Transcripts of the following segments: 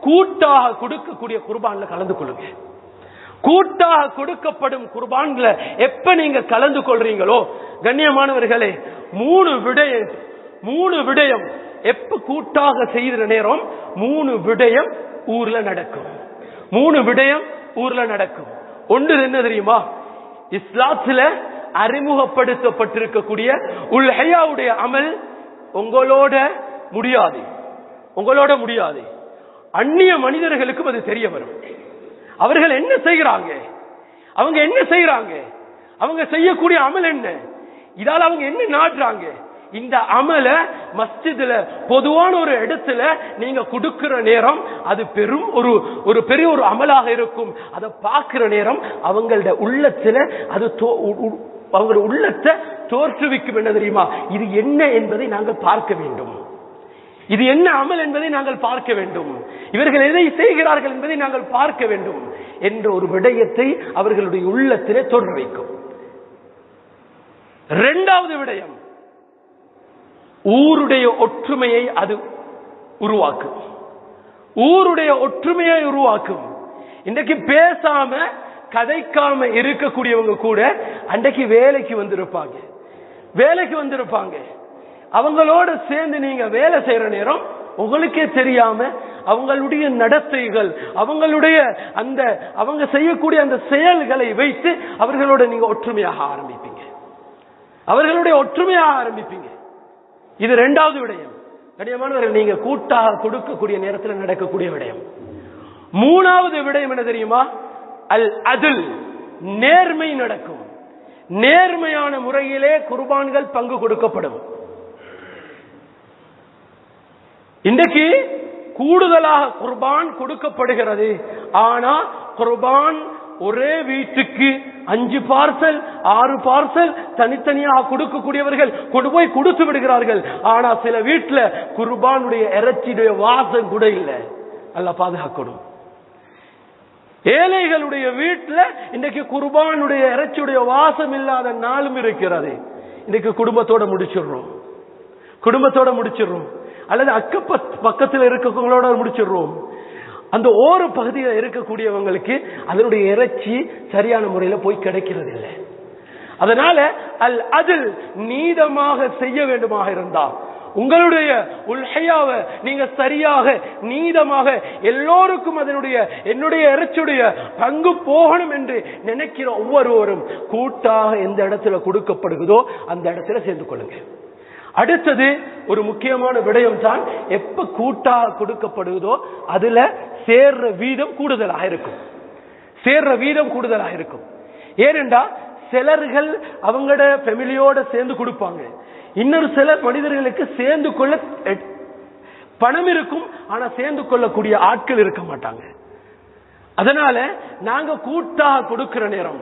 கூட்டாக கொடுக்கக்கூடிய குர்பான்ல கலந்து கொள்ளுங்க. கூட்டாக கொடுக்கப்படும் குர்பான்ல எப்ப நீங்க கலந்து கொள்றீங்களோ கண்ணியமானவர்களே மூணு விடயம் மூணு விடயம் எப்ப கூட்டாக செய்கிற நேரம் மூணு விடயம் ஊர்ல நடக்கும். மூணு விடயம் ஊர்ல நடக்கும். ஒன்று என்ன தெரியுமா? இஸ்லாத்துல அறிமுகப்படுத்தப்பட்டிருக்கக்கூடிய உல்ஹையாவுடைய அமல் உங்களோட முடியாது. உங்களோட முடியாது. அந்நிய மனிதர்களுக்கும் அது தெரிய வரும். அவர்கள் என்ன செய்கிறாங்க? அவங்க என்ன செய்யறாங்க அவங்க செய்யக்கூடிய அமல் என்ன? இதால அவங்க என்ன நாடுறாங்க இந்த அமல மஸ்ஜிதுல பொதுவான ஒரு இடத்துல நீங்க கொடுக்கிற நேரம் அது பெரும் ஒரு ஒரு பெரிய ஒரு அமலாக இருக்கும். அதை பார்க்கிற நேரம் அவங்களோட உள்ளத்துல அது தோ- உ- உ- அவங்களோட உள்ளத்தை தோற்றுவிக்கும் என்ன தெரியுமா? இது என்ன என்பதை நாங்கள் பார்க்க வேண்டும். இது என்ன அமல் என்பதை நாங்கள் பார்க்க வேண்டும். இவர்கள் எதை செய்கிறார்கள் என்பதை நாங்கள் பார்க்க வேண்டும். என்ற ஒரு விடயத்தை அவர்களுடைய உள்ளத்திலே தொடர் வைக்கும். இரண்டாவது விடயம் ஊருடைய ஒற்றுமையை அது உருவாக்கும். ஊருடைய ஒற்றுமையை உருவாக்கும். இன்றைக்கு பேசாம கதைக்காம இருக்கக்கூடியவங்க கூட அன்றைக்கு வேலைக்கு வந்திருப்பாங்க. வேலைக்கு வந்திருப்பாங்க. அவங்களோட சேர்ந்து நீங்க வேலை செய்யற நேரம் உங்களுக்கே தெரியாம அவங்களுடைய நடத்தைகள் அவங்களுடைய அந்த அவங்க செய்யக்கூடிய அந்த செயல்களை வைத்து அவர்களோட நீங்க ஒற்றுமையாக ஆரம்பிப்பீங்க. அவர்களுடைய ஒற்றுமையாக ஆரம்பிப்பீங்க. இது இரண்டாவது விடயம். கடினமானவர்கள் நீங்க கூட்டாக கொடுக்கக்கூடிய நேரத்தில் நடக்கக்கூடிய விடயம். மூணாவது விடயம் என்ன தெரியுமா? அல் அதில் நேர்மை நடக்கும். நேர்மையான முறையிலே குர்பான்கள் பங்கு கொடுக்கப்படும். இன்றைக்கு கூடுதலாக குர்பான் கொடுக்கப்படுகிறது. ஆனா குர்பான் ஒரே வீட்டுக்கு அஞ்சு பார்சல் ஆறு பார்சல் தனித்தனியாக கொடுக்கக்கூடியவர்கள் கொண்டு போய் கொடுத்து விடுகிறார்கள். ஆனா சில வீட்டுல குர்பானுடைய இறைச்சியுடைய வாசம் கூட இல்லை. அல்ல பாதுகாக்கணும். ஏழைகளுடைய வீட்டுல இன்றைக்கு குர்பானுடைய இறைச்சியுடைய வாசம் இல்லாத நாளும் இருக்கிறது. இன்னைக்கு குடும்பத்தோட முடிச்சிடுறோம். குடும்பத்தோட முடிச்சிடுறோம். அல்லது அக்க பக்கத்தில் இருக்கவங்களோட முடிச்சிடுறோம். அந்த ஓர பகுதியில் இருக்கக்கூடியவங்களுக்கு அதனுடைய இறைச்சி சரியான முறையில போய் கிடைக்கிறது இல்லை. அதனால அல் அதில் நீதமாக செய்ய வேண்டுமாக இருந்தால் உங்களுடைய உள்ஹையாவை நீங்க சரியாக நீதமாக எல்லோருக்கும் அதனுடைய என்னுடைய இறைச்சியுடைய பங்கு போகணும் என்று நினைக்கிற ஒவ்வொருவரும் கூட்டாக எந்த இடத்துல கொடுக்கப்படுகிறதோ அந்த இடத்துல சேர்ந்து கொள்ளுங்க அடுத்தது ஒரு முக்கியமான விடயம் தான் எப்ப கூட்டாக கொடுக்கப்படுவதோ அதுல சேர்ற வீதம் கூடுதலாக இருக்கும். சேர்ற வீதம் கூடுதலாக இருக்கும். ஏனென்றா சிலர்கள் அவங்களோட ஃபெமிலியோட சேர்ந்து கொடுப்பாங்க. இன்னொரு சில மனிதர்களுக்கு சேர்ந்து கொள்ள பணம் இருக்கும் ஆனா சேர்ந்து கொள்ளக்கூடிய ஆட்கள் இருக்க மாட்டாங்க. அதனால நாங்க கூட்டாக கொடுக்கிற நேரம்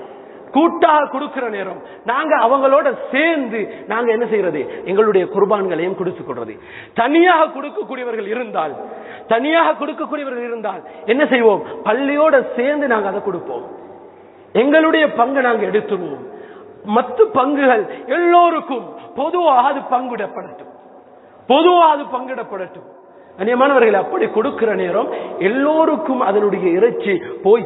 கூட்டாக கொடுக்கிற நேரம். நாங்க அவங்களோட சேர்ந்து நாங்க என்ன செய்யறது? எங்களுடைய குர்பான்களையும் கொடுத்து கொள்றது. தனியாக கொடுக்கக்கூடியவர்கள் இருந்தால் தனியாக கொடுக்கக்கூடியவர்கள் இருந்தால் என்ன செய்வோம்? பள்ளியோட சேர்ந்து நாங்க அதை கொடுப்போம். எங்களுடைய பங்கு நாங்க எடுத்துருவோம். மத்து பங்குகள் எல்லோருக்கும் பொதுவாக அது பங்குடப்படட்டும். பொதுவாக அது பங்கிடப்படட்டும். அந்நியமானவர்கள் அப்படி கொடுக்கிற நேரம் எல்லோருக்கும் அதனுடைய இறைச்சி போய்